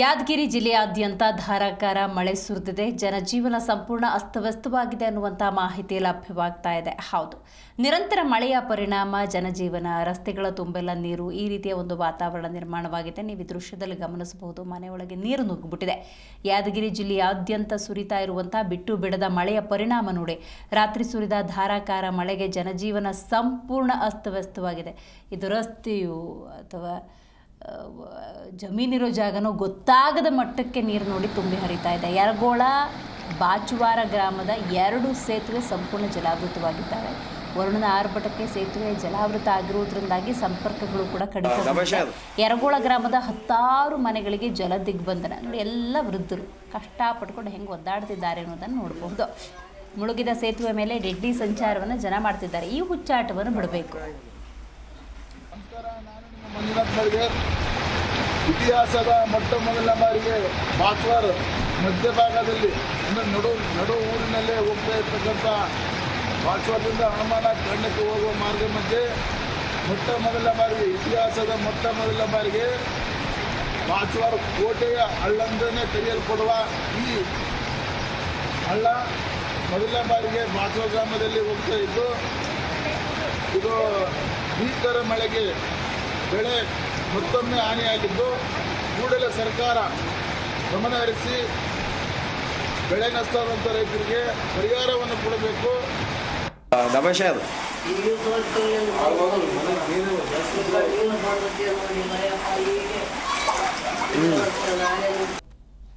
ಯಾದಗಿರಿ ಜಿಲ್ಲೆಯಾದ್ಯಂತ ಧಾರಾಕಾರ ಮಳೆ ಸುರಿದಿದೆ. ಜನಜೀವನ ಸಂಪೂರ್ಣ ಅಸ್ತವ್ಯಸ್ತವಾಗಿದೆ ಅನ್ನುವಂಥ ಮಾಹಿತಿ ಲಭ್ಯವಾಗ್ತಾ ಇದೆ. ಹೌದು. ನಿರಂತರ ಮಳೆಯ ಪರಿಣಾಮ, ಜನಜೀವನ, ರಸ್ತೆಗಳ ತುಂಬೆಲ್ಲ, ನೀರು ಈ ರೀತಿಯ ಒಂದು ವಾತಾವರಣ ನಿರ್ಮಾಣವಾಗಿದೆ. ನೀವು ದೃಶ್ಯದಲ್ಲಿ ಗಮನಿಸಬಹುದು, ಮನೆಯೊಳಗೆ ನೀರು ನುಗ್ಗಿಬಿಟ್ಟಿದೆ. ಯಾದಗಿರಿ ಜಿಲ್ಲೆಯಾದ್ಯಂತ ಸುರಿತಾ ಇರುವಂಥ ಬಿಟ್ಟು ಬಿಡದ ಮಳೆಯ ಪರಿಣಾಮ ನೋಡಿ, ರಾತ್ರಿ ಸುರಿದ ಧಾರಾಕಾರ ಮಳೆಗೆ ಜನಜೀವನ ಸಂಪೂರ್ಣ ಅಸ್ತವ್ಯಸ್ತವಾಗಿದೆ. ಇದು ರಸ್ತೆಯು ಅಥವಾ ಜಮೀನಿರೋ ಜಾಗನೋ ಗೊತ್ತಾಗದ ಮಟ್ಟಕ್ಕೆ ನೀರು ನೋಡಿ ತುಂಬಿ ಹರಿತಾ ಇದೆ. ಯರಗೋಳ ಬಾಚುವಾರ ಗ್ರಾಮದ ಎರಡು ಸೇತುವೆ ಸಂಪೂರ್ಣ ಜಲಾವೃತವಾಗಿದ್ದಾವೆ ವರುಣನ ಆರ್ಭಟಕ್ಕೆ ಸೇತುವೆ ಜಲಾವೃತ ಆಗಿರುವುದರಿಂದಾಗಿ ಸಂಪರ್ಕಗಳು ಕೂಡ ಕಡಿತ ಯರಗೋಳ ಗ್ರಾಮದ ಹತ್ತಾರು ಮನೆಗಳಿಗೆ ಜಲ ದಿಗ್ಬಂಧನ. ನೋಡಿ ಎಲ್ಲ ವೃದ್ಧರು ಕಷ್ಟಪಟ್ಕೊಂಡು ಹೆಂಗೆ ಒದ್ದಾಡ್ತಿದ್ದಾರೆ ಅನ್ನೋದನ್ನು ನೋಡಬಹುದು ಮುಳುಗಿದ ಸೇತುವೆ ಮೇಲೆ ರೆಡ್ಡಿ ಸಂಚಾರವನ್ನು ಜನ ಮಾಡ್ತಿದ್ದಾರೆ. ಈ ಹುಚ್ಚಾಟವನ್ನು ಬಿಡಬೇಕು. ನಮಸ್ಕಾರ. ನಾನು ನಿಮ್ಮ ಮಂಜುನಾಥ್ ಮಳಿಗೆ ಇತಿಹಾಸದ ಮೊಟ್ಟ ಮೊದಲ ಬಾರಿಗೆ ಬಾಚ್ವಾರ್ ಮಧ್ಯಭಾಗದಲ್ಲಿ, ಅಂದರೆ ನಡು ನಡು ಊರಿನಲ್ಲೇ ಹೋಗ್ತಾ ಇರ್ತಕ್ಕಂಥ ಬಾಚ್ವಾರದಿಂದ ಹನುಮಾನ ಕಣ್ಣಕ್ಕೆ ಹೋಗುವ ಮಾರ್ಗ ಮಧ್ಯೆ ಮೊಟ್ಟ ಮೊದಲ ಬಾರಿಗೆ, ಇತಿಹಾಸದ ಮೊಟ್ಟ ಮೊದಲ ಬಾರಿಗೆ ಬಾಚ್ವಾರ್ ಕೋಟೆಯ ಹಳ್ಳಂದನೇ ತೆಗೆಯಲ್ಪಡುವ ಈ ಹಳ್ಳ ಮೊದಲ ಬಾರಿಗೆ ಬಾಚ್ವಾರ್ ಗ್ರಾಮದಲ್ಲಿ ಹೋಗ್ತಾ ಇದ್ದು, ಇದು ಭೀಕರ ಮಳೆಗೆ ಬೆಳೆ ಮತ್ತೊಮ್ಮೆ ಹಾನಿಯಾಗಿದ್ದು ಕೂಡಲೇ ಸರ್ಕಾರ ಗಮನಹರಿಸಿ ಬೆಳೆ ನಷ್ಟವಾದಂಥ ರೈತರಿಗೆ ಪರಿಹಾರವನ್ನು ಕೊಡಬೇಕು. ಅದು ಮಾಡ್ಬೇಕು